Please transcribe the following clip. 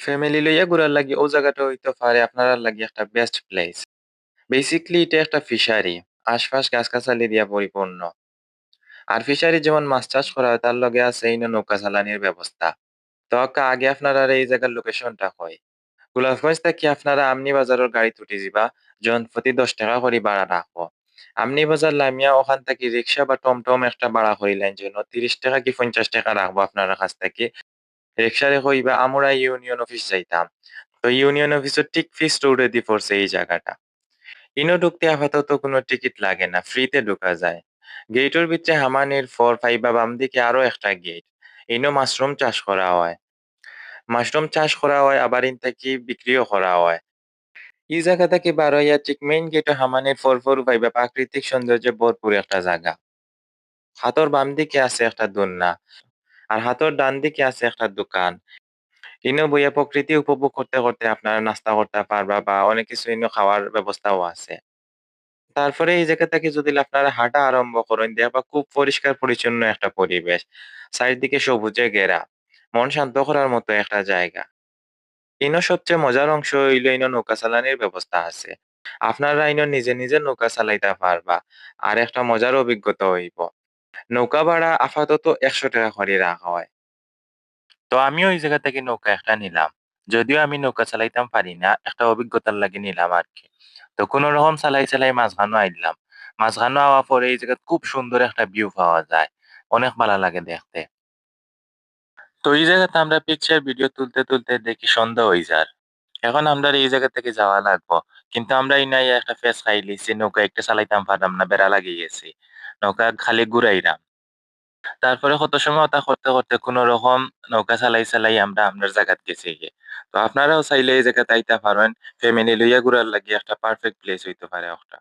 Family লইয়া ঘুরার লাগি ও জায়গাটা হইতে পারে আপনারা লাগি একটা বেস্ট প্লেস। বেসিক্যালি এটা একটা ফিশারি। আশপাশ গাছ-গাছালি দিয়া পরিপূর্ণ। আর ফিশারি যেমন মাছ চাষ করা হয়, তার লগে আছে এইনো নৌকা চালানির ব্যবস্থা। তো আগে আপনারা এই জায়গার লোকেশনটা কই। গোলাপগঞ্জ থেকে আপনারা আমনি বাজারের গাড়িত উঠি যাবা জন প্রতি দশ টাকা করে ভাড়া রাখব। আমনি বাজার লামিয়া ওখান থেকে রিক্সা বা টমটম একটা ভাড়া করিলেন যেন তিরিশ টাকা কি পঞ্চাশ টাকা রাখব আপনার কাছ থেকে। রিক্সারে কইবা আমরা ইউনিয়ন অফিস যাইতাম। তো ইউনিয়ন অফিসের ঠিক ফিস রোডে দি এই জায়গাটা। ইনো ঢুকতে আপাতত কোনো টিকিট লাগে না, ফ্রিতে ঢোকা যায়। গেটের ভিতরে হামানির পর পাইবা বাম দিকে আরও একটা গেট। ইনো মাশরুম চাষ করা হয়। মাশরুম চাষ করা হয় আবার ইন থাকি বিক্রিও করা হয়। এই জায়গা থেকে বার হইয়া ঠিক মেইন গেটে হামানির পর পাইবা প্রাকৃতিক সৌন্দর্যে ভরপুর একটা জায়গা। হাতর বাম দিকে আছে একটা দোলনা। আর হাতর ডান দিকে আছে একটা দোকান। ইনো বইয়া প্রকৃতি উপভোগ করতে করতে আপনারা নাস্তা করতে পারবা বা অনেক কিছু ইনো খাওয়ার ব্যবস্থাও আছে। তারপরে এই জায়গা থেকে যদি আপনারা হাঁটা আরম্ভ করেন দেখবা খুব পরিষ্কার পরিচ্ছন্ন একটা পরিবেশ। চারিদিকে সবুজে ঘেরা। মন শান্ত করার মতো একটা জায়গা। ইনো সবচেয়ে মজার অংশ হইল ইনো নৌকা চালানির ব্যবস্থা আছে। আপনারা ইনো নিজে নিজে নৌকা চালাইতে পারবা। আর একটা মজার অভিজ্ঞতা হইব। নৌকা ভাড়া আপাতত একশো টাকা করে রাখা হয়। তো আমি ওই জায়গা থেকে নৌকা একটা নিলাম। যদিও আমি নৌকা চালাইতাম পারি না, একটা অভিজ্ঞতার লাগি নিলাম আরকি। তো কোন রকম চালাই চালাই মাঝখানো আইলাম। মাঝখানো আওয়ার পরে এই জায়গায় খুব সুন্দর একটা ভিউ পাওয়া যায়। অনেক ভালো লাগে দেখতে। তো এই জায়গাতে আমরা পিকচার ভিডিও তুলতে তুলতে দেখি সন্ধ্যা হয়ে যার। এখন আমরা এই জায়গা থেকে যাওয়া লাগবো। কিন্তু আমরা এই নাই একটা ফেস খাই লিছি নৌকা একটা চালাইতাম পারলাম না বেড়া লাগিয়ে গেছি। নৌকা খালি ঘুরাই না তারপরে কত সময় ওটা করতে করতে কোন রকম নৌকা চালাই চালাই আমরা আপনার জায়গাত গেছি গিয়ে। তো আপনারাও চাইলে এই জায়গাতে আইতে পারেন। ফ্যামিলি লইয়া ঘুরার লাগি একটা পারফেক্ট প্লেস হইতে পারে একটা।